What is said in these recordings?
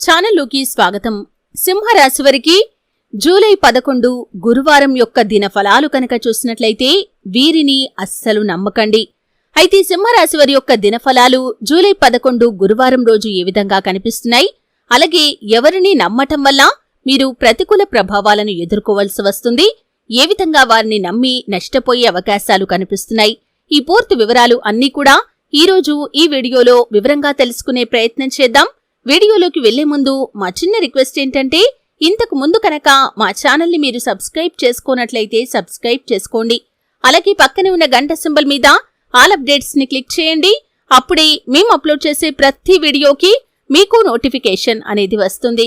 ఛానల్లోకి స్వాగతం. సింహరాశి వారికి జూలై పదకొండు గురువారం యొక్క దిన ఫలాలు కనుక చూసినట్లయితే వీరిని అస్సలు నమ్మకండి. అయితే సింహరాశి వారి యొక్క దినఫలాలు జూలై పదకొండు గురువారం రోజు ఏ విధంగా కనిపిస్తున్నాయి? అలాగే ఎవరిని నమ్మటం వల్ల మీరు ప్రతికూల ప్రభావాలను ఎదుర్కోవలసి వస్తుంది? ఏ విధంగా వారిని నమ్మి నష్టపోయే అవకాశాలు కనిపిస్తున్నాయి? ఈ పూర్తి వివరాలు అన్నీ కూడా ఈ రోజు ఈ వీడియోలో వివరంగా తెలుసుకునే ప్రయత్నం చేద్దాం. వీడియోలోకి వెళ్ళే ముందు మా చిన్న రిక్వెస్ట్ ఏంటంటే ఇంతకు ముందు కనుక మా ఛానల్ని మీరు సబ్స్క్రైబ్ చేసుకోనట్లయితే సబ్స్క్రైబ్ చేసుకోండి. అలాగే పక్కనే ఉన్న గంట సింబల్ మీద ఆల్ అప్డేట్స్ని క్లిక్ చేయండి. అప్పుడే మేము అప్లోడ్ చేసే ప్రతి వీడియోకి మీకు నోటిఫికేషన్ అనేది వస్తుంది.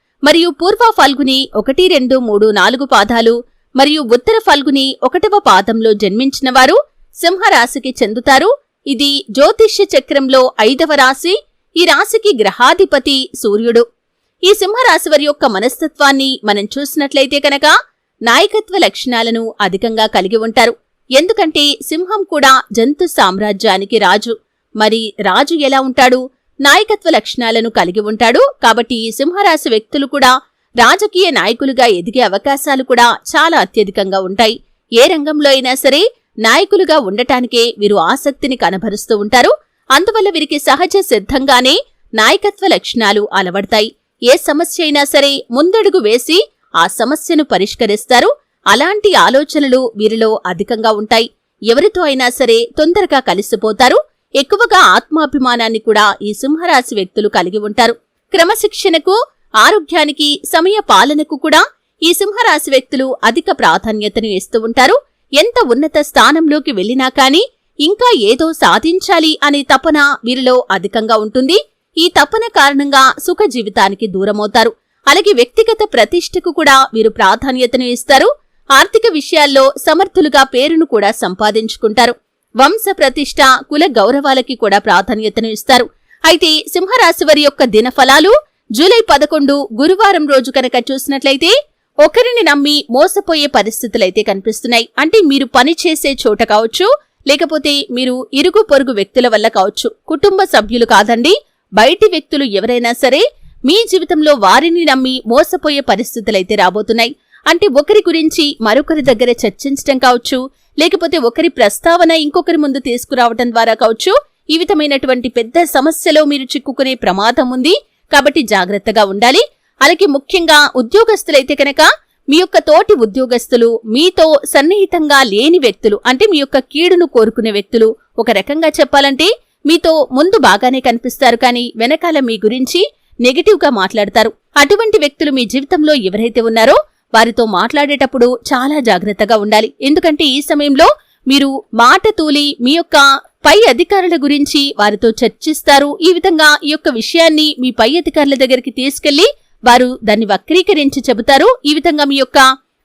మరియు పూర్వ ఫల్గుని ఒకటి రెండు మూడు నాలుగు పాదాలు మరియు ఉత్తర ఫల్గుని ఒకటవ పాదంలో జన్మించిన వారు సింహరాశికి చెందుతారు. ఇది జ్యోతిష్య చక్రంలో ఐదవ రాశి. ఈ రాశికి గ్రహాధిపతి సూర్యుడు. ఈ సింహరాశి వారి యొక్క మనస్తత్వాన్ని మనం చూసినట్లయితే కనుక నాయకత్వ లక్షణాలను అధికంగా కలిగి ఉంటారు. ఎందుకంటే సింహం కూడా జంతు సామ్రాజ్యానికి రాజు. మరి రాజు ఎలా ఉంటాడు? నాయకత్వ లక్షణాలను కలిగి ఉంటాడు. కాబట్టి ఈ సింహరాశి వ్యక్తులు కూడా రాజకీయ నాయకులుగా ఎదిగే అవకాశాలు కూడా చాలా అత్యధికంగా ఉంటాయి. ఏ రంగంలో అయినా సరే నాయకులుగా ఉండటానికే వీరు ఆసక్తిని కనబరుస్తూ ఉంటారు. అందువల్ల వీరికి సహజ సిద్ధంగానే నాయకత్వ లక్షణాలు అలవడతాయి. ఏ సమస్య అయినా సరే ముందడుగు వేసి ఆ సమస్యను పరిష్కరిస్తారు. అలాంటి ఆలోచనలు వీరిలో అధికంగా ఉంటాయి. ఎవరితో అయినా సరే తొందరగా కలిసిపోతారు. ఎక్కువగా ఆత్మాభిమానాన్ని కూడా ఈ సింహరాశి వ్యక్తులు కలిగి ఉంటారు. క్రమశిక్షణకు ఆరోగ్యానికి సమయ పాలనకు కూడా ఈ సింహరాశి వ్యక్తులు అధిక ప్రాధాన్యతను ఇస్తూ ఉంటారు. ఎంత ఉన్నత స్థానంలోకి వెళ్ళినా కానీ ఇంకా ఏదో సాధించాలి అనే తపన వీరిలో అధికంగా ఉంటుంది. ఈ తపన కారణంగా సుఖ జీవితానికి దూరమవుతారు. అలాగే వ్యక్తిగత ప్రతిష్టకు కూడా వీరు ప్రాధాన్యతను ఇస్తారు. ఆర్థిక విషయాల్లో సమర్థులుగా పేరును కూడా సంపాదించుకుంటారు. వంశ ప్రతిష్ట కుల గౌరవాలకి కూడా ప్రాధాన్యతను ఇస్తారు. అయితే సింహరాశివారి యొక్క దినఫలాలు జూలై పదకొండు గురువారం రోజు కనుక చూసినట్లయితే ఒకరిని నమ్మి మోసపోయే పరిస్థితులైతే కనిపిస్తున్నాయి. అంటే మీరు పని చేసే చోట కావచ్చు లేకపోతే మీరు ఇరుగు పొరుగు వ్యక్తుల వల్ల కావచ్చు. కుటుంబ సభ్యులు కాదండి బయటి వ్యక్తులు ఎవరైనా సరే మీ జీవితంలో వారిని నమ్మి మోసపోయే పరిస్థితులైతే రాబోతున్నాయి. అంటే ఒకరి గురించి మరొకరి దగ్గర చర్చించటం కావచ్చు లేకపోతే ఒకరి ప్రస్తావన ఇంకొకరి ముందు తీసుకురావటం ద్వారా కావచ్చు ఈ విధమైనటువంటి పెద్ద సమస్యలో మీరు చిక్కుకునే ప్రమాదం ఉంది. కాబట్టి జాగ్రత్తగా ఉండాలి. అలాగే ముఖ్యంగా ఉద్యోగస్తులైతే కనుక మీ యొక్క తోటి ఉద్యోగస్తులు మీతో సన్నిహితంగా లేని వ్యక్తులు అంటే మీ యొక్క కీడును కోరుకునే వ్యక్తులు ఒక రకంగా చెప్పాలంటే మీతో ముందు బాగానే కనిపిస్తారు కానీ వెనకాల మీ గురించి నెగిటివ్గా మాట్లాడతారు. అటువంటి వ్యక్తులు మీ జీవితంలో ఎవరైతే ఉన్నారో వారితో మాట్లాడేటప్పుడు చాలా జాగ్రత్తగా ఉండాలి. ఎందుకంటే ఈ సమయంలో మీరు మాట తూలి మీ యొక్క పై అధికారుల గురించి వారితో చర్చిస్తారు. ఈ విధంగా ఈ యొక్క విషయాన్ని మీ పై అధికారుల దగ్గరికి తీసుకెళ్ళి వారు దాన్ని వక్రీకరించి చెబుతారు. ఈ విధంగా మీ యొక్క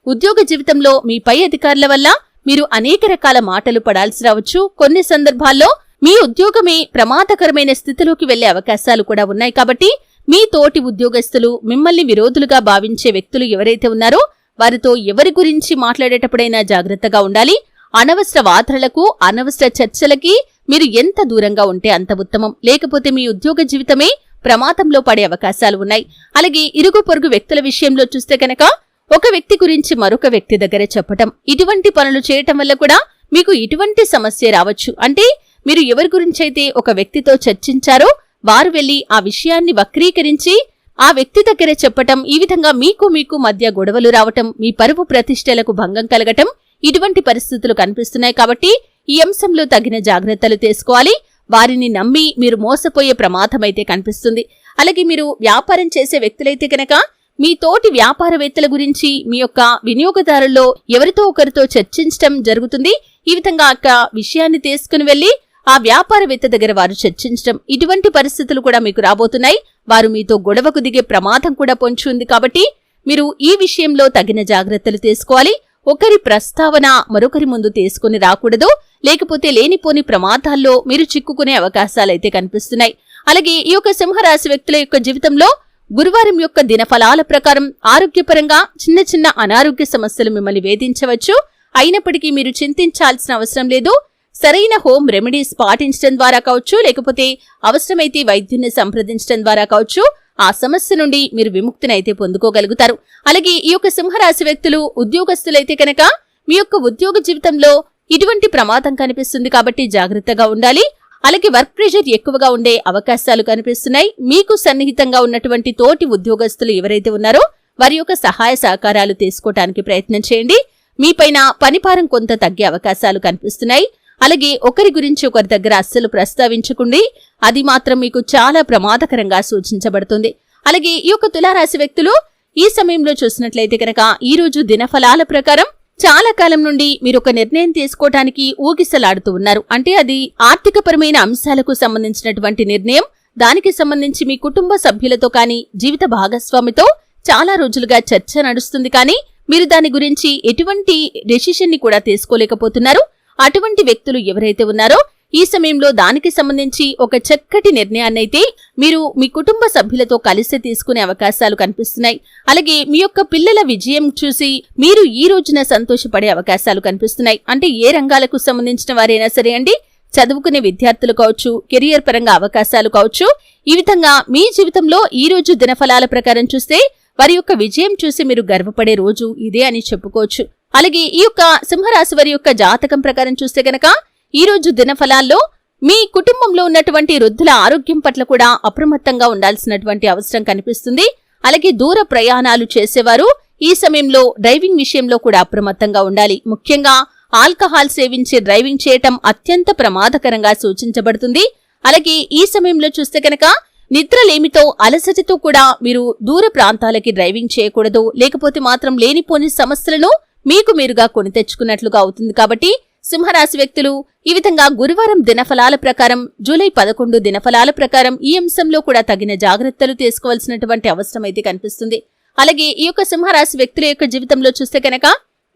ఉద్యోగ జీవితంలో మీ పై అధికారుల వల్ల మీరు అనేక రకాల మాటలు పడాల్సి రావచ్చు. కొన్ని సందర్భాల్లో మీ ఉద్యోగమే ప్రమాదకరమైన స్థితిలోకి వెళ్ళే అవకాశాలు కూడా ఉన్నాయి. కాబట్టి మీ తోటి ఉద్యోగస్తులు మిమ్మల్ని విరోధులుగా భావించే వ్యక్తులు ఎవరైతే ఉన్నారో వారితో ఎవరి గురించి మాట్లాడేటప్పుడైనా జాగ్రత్తగా ఉండాలి. అనవసర వార్తలకు అనవసర చర్చలకి మీరు ఎంత దూరంగా ఉంటే అంత ఉత్తమం. లేకపోతే మీ ఉద్యోగ జీవితమే ప్రమాదంలో పడే అవకాశాలు ఉన్నాయి. అలాగే ఇరుగు పొరుగు వ్యక్తుల విషయంలో చూస్తే కనుక ఒక వ్యక్తి గురించి మరొక వ్యక్తి దగ్గర చెప్పటం. ఇటువంటి పనులు చేయటం వల్ల కూడా మీకు ఇటువంటి సమస్య రావచ్చు. అంటే మీరు ఎవరి గురించి అయితే ఒక వ్యక్తితో చర్చించారో వారు వెళ్ళి ఆ విషయాన్ని వక్రీకరించి ఆ వ్యక్తి దగ్గర చెప్పటం ఈ విధంగా మీకు మీకు మధ్య గొడవలు రావటం మీ పరువు ప్రతిష్టలకు భంగం కలగటం ఇటువంటి పరిస్థితులు కనిపిస్తున్నాయి కాబట్టి ఈ అంశంలో తగిన జాగ్రత్తలు తీసుకోవాలి. వారిని నమ్మి మీరు మోసపోయే ప్రమాదమైతే కనిపిస్తుంది. అలాగే మీరు వ్యాపారం చేసే వ్యక్తులైతే కనుక మీ తోటి వ్యాపారవేత్తల గురించి మీ యొక్క వినియోగదారుల్లో ఎవరితో ఒకరితో చర్చించటం జరుగుతుంది. ఈ విధంగా ఆ విషయాన్ని తీసుకుని వెళ్ళి ఆ వ్యాపారవేత్త దగ్గర వారు చర్చించడం ఇటువంటి పరిస్థితులు కూడా మీకు రాబోతున్నాయి. వారు మీతో గొడవకు దిగే ప్రమాదం కూడా పొంచి ఉంది కాబట్టి మీరు ఈ విషయంలో తగిన జాగ్రత్తలు తీసుకోవాలి. ఒకరి ప్రస్తావన మరొకరి ముందు తీసుకుని రాకూడదు. లేకపోతే లేనిపోని ప్రమాదాల్లో మీరు చిక్కుకునే అవకాశాలైతే కనిపిస్తున్నాయి. అలాగే ఈ యొక్క సింహరాశి వ్యక్తుల యొక్క జీవితంలో గురువారం యొక్క దినఫలాల ప్రకారం ఆరోగ్యపరంగా చిన్న చిన్న అనారోగ్య సమస్యలు మిమ్మల్ని వేధించవచ్చు. అయినప్పటికీ మీరు చింతించాల్సిన అవసరం లేదు. సరైన హోమ్ రెమెడీస్ పాటించడం ద్వారా కావచ్చు లేకపోతే అవసరమైతే వైద్యుని సంప్రదించడం ద్వారా కావచ్చు ఆ సమస్య నుండి మీరు విముక్తినైతే పొందుకోగలుగుతారు. అలాగే ఈ యొక్క సింహరాశి వ్యక్తులు ఉద్యోగస్తులైతే కనుక మీ యొక్క ఉద్యోగ జీవితంలో ఇటువంటి ప్రమాదం కనిపిస్తుంది కాబట్టి జాగ్రత్తగా ఉండాలి. అలాగే వర్క్ ప్రెషర్ ఎక్కువగా ఉండే అవకాశాలు కనిపిస్తున్నాయి. మీకు సన్నిహితంగా ఉన్నటువంటి తోటి ఉద్యోగస్తులు ఎవరైతే ఉన్నారో వారి యొక్క సహాయ సహకారాలు తీసుకోవటానికి ప్రయత్నం చేయండి. మీపైన పనిపారం కొంత తగ్గే అవకాశాలు కనిపిస్తున్నాయి. అలాగే ఒకరి గురించి ఒకరి దగ్గర అస్సలు ప్రస్తావించకుండి అది మాత్రం మీకు చాలా ప్రమాదకరంగా సూచించబడుతుంది. అలాగే ఈ యొక్క తులారాశి వ్యక్తులు ఈ సమయంలో చూసినట్లయితే కనుక ఈ రోజు దినఫలాల ప్రకారం చాలా కాలం నుండి మీరు ఒక నిర్ణయం తీసుకోవటానికి ఊగిసలాడుతూ ఉన్నారు. అంటే అది ఆర్థికపరమైన అంశాలకు సంబంధించినటువంటి నిర్ణయం. దానికి సంబంధించి మీ కుటుంబ సభ్యులతో కానీ జీవిత భాగస్వామితో చాలా రోజులుగా చర్చ నడుస్తుంది. కానీ మీరు దాని గురించి ఎటువంటి డెసిషన్ని కూడా తీసుకోలేకపోతున్నారు. అటువంటి వ్యక్తులు ఎవరైతే ఉన్నారో ఈ సమయంలో దానికి సంబంధించి ఒక చక్కటి నిర్ణయాన్నైతే మీరు మీ కుటుంబ సభ్యులతో కలిసి తీసుకునే అవకాశాలు కనిపిస్తున్నాయి. అలాగే మీ యొక్క పిల్లల విజయం చూసి మీరు ఈ రోజున సంతోషపడే అవకాశాలు కనిపిస్తున్నాయి. అంటే ఏ రంగాలకు సంబంధించిన వారైనా సరే అండి చదువుకునే విద్యార్థులు కావచ్చు కెరియర్ పరంగా అవకాశాలు కావచ్చు ఈ విధంగా మీ జీవితంలో ఈ రోజు దినఫలాల ప్రకారం చూస్తే వారి యొక్క విజయం చూసి మీరు గర్వపడే రోజు ఇదే అని చెప్పుకోవచ్చు. అలాగే ఈ యొక్క సింహరాశి వారి యొక్క జాతకం ప్రకారం చూస్తే గనక ఈ రోజు దినఫలాల్లో మీ కుటుంబంలో ఉన్నటువంటి వృద్ధుల ఆరోగ్యం పట్ల కూడా అప్రమత్తంగా ఉండాల్సినటువంటి అవసరం కనిపిస్తుంది. అలాగే దూర ప్రయాణాలు చేసేవారు ఈ సమయంలో డ్రైవింగ్ విషయంలో కూడా అప్రమత్తంగా ఉండాలి. ముఖ్యంగా ఆల్కహాల్ సేవించి డ్రైవింగ్ చేయటం అత్యంత ప్రమాదకరంగా సూచించబడుతుంది. అలాగే ఈ సమయంలో చూస్తే కనుక నిద్రలేమితో అలసటతో కూడా మీరు దూర ప్రాంతాలకి డ్రైవింగ్ చేయకూడదు. లేకపోతే మాత్రం లేనిపోని సమస్యలను మీకు మీరుగా కొని తెచ్చుకున్నట్లుగా అవుతుంది కాబట్టి సింహరాశి వ్యక్తులు ఈ విధంగా గురువారం దినఫలాల ప్రకారం జూలై పదకొండు దినఫలాల ప్రకారం ఈ అంశంలో కూడా తగిన జాగ్రత్తలు తీసుకోవాల్సినటువంటి అవసరం అయితే కనిపిస్తుంది. అలాగే ఈ యొక్క సింహరాశి వ్యక్తుల యొక్క జీవితంలో చూస్తే కనుక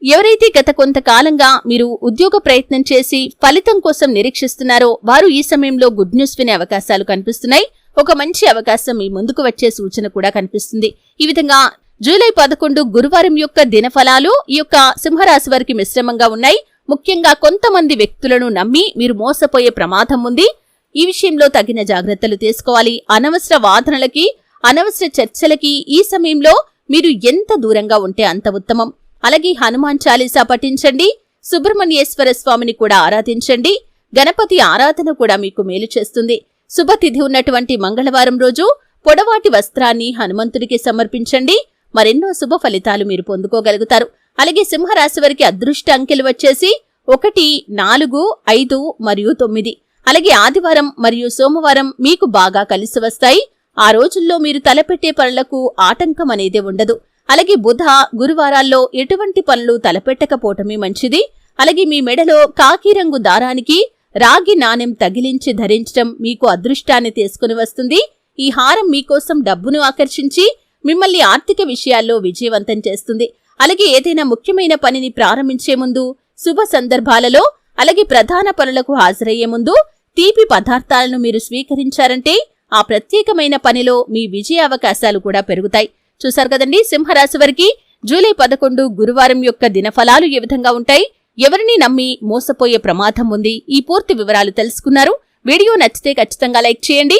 ఎవరైతే గత కొంతకాలంగా మీరు ఉద్యోగ ప్రయత్నం చేసి ఫలితం కోసం నిరీక్షిస్తున్నారో వారు ఈ సమయంలో గుడ్ న్యూస్ వినే అవకాశాలు కనిపిస్తున్నాయి. ఒక మంచి అవకాశం మీ ముందుకు వచ్చే సూచన కూడా కనిపిస్తుంది. ఈ విధంగా జూలై పదకొండు గురువారం యొక్క దినఫలాలు ఈ యొక్క సింహరాశి వారికి మిశ్రమంగా ఉన్నాయి. ముఖ్యంగా కొంతమంది వ్యక్తులను నమ్మి మీరు మోసపోయే ప్రమాదం ఉంది. ఈ విషయంలో తగిన జాగ్రత్తలు తీసుకోవాలి. అనవసర వాదనలకి అనవసర చర్చలకి ఈ సమయంలో మీరు ఎంత దూరంగా ఉంటే అంత ఉత్తమం. అలాగే హనుమాన్ చాలీసా పఠించండి. సుబ్రహ్మణ్యేశ్వర స్వామిని కూడా ఆరాధించండి. గణపతి ఆరాధన కూడా మీకు మేలు చేస్తుంది. శుభతిథి ఉన్నటువంటి మంగళవారం రోజు పొడవాటి వస్త్రాన్ని హనుమంతుడికి సమర్పించండి. మరెన్నో శుభ ఫలితాలు మీరు పొందుకోగలుగుతారు. అలాగే సింహరాశి వారికి అదృష్ట అంకెలు వచ్చేసి ఒకటి నాలుగు ఐదు మరియు తొమ్మిది. అలాగే ఆదివారం మరియు సోమవారం మీకు బాగా కలిసి వస్తాయి. ఆ రోజుల్లో మీరు తలపెట్టే పనులకు ఆటంకం అనేది ఉండదు. అలాగే బుధ గురువారాల్లో ఎటువంటి పనులు తలపెట్టకపోవటమే మంచిది. అలాగే మీ మెడలో కాకి రంగు దారానికి రాగి నాణెం తగిలించి ధరించడం మీకు అదృష్టాన్ని తీసుకుని వస్తుంది. ఈ హారం మీకోసం డబ్బును ఆకర్షించి మిమ్మల్ని ఆర్థిక విషయాల్లో విజయవంతం చేస్తుంది. అలాగే ఏదైనా ముఖ్యమైన పనిని ప్రారంభించే ముందు శుభ సందర్భాలలో అలాగే ప్రధాన పనులకు హాజరయ్యే ముందు తీపి పదార్థాలను మీరు స్వీకరించారంటే ఆ ప్రత్యేకమైన పనిలో మీ విజయ అవకాశాలు కూడా పెరుగుతాయి. చూశారు కదండి సింహరాశి వారికి జూలై పదకొండు గురువారం యొక్క దినఫలాలు ఏ విధంగా ఉంటాయి? ఎవరిని నమ్మి మోసపోయే ప్రమాదం ఉంది? ఈ పూర్తి వివరాలు తెలుసుకున్నారు. వీడియో నచ్చితే ఖచ్చితంగా లైక్ చేయండి.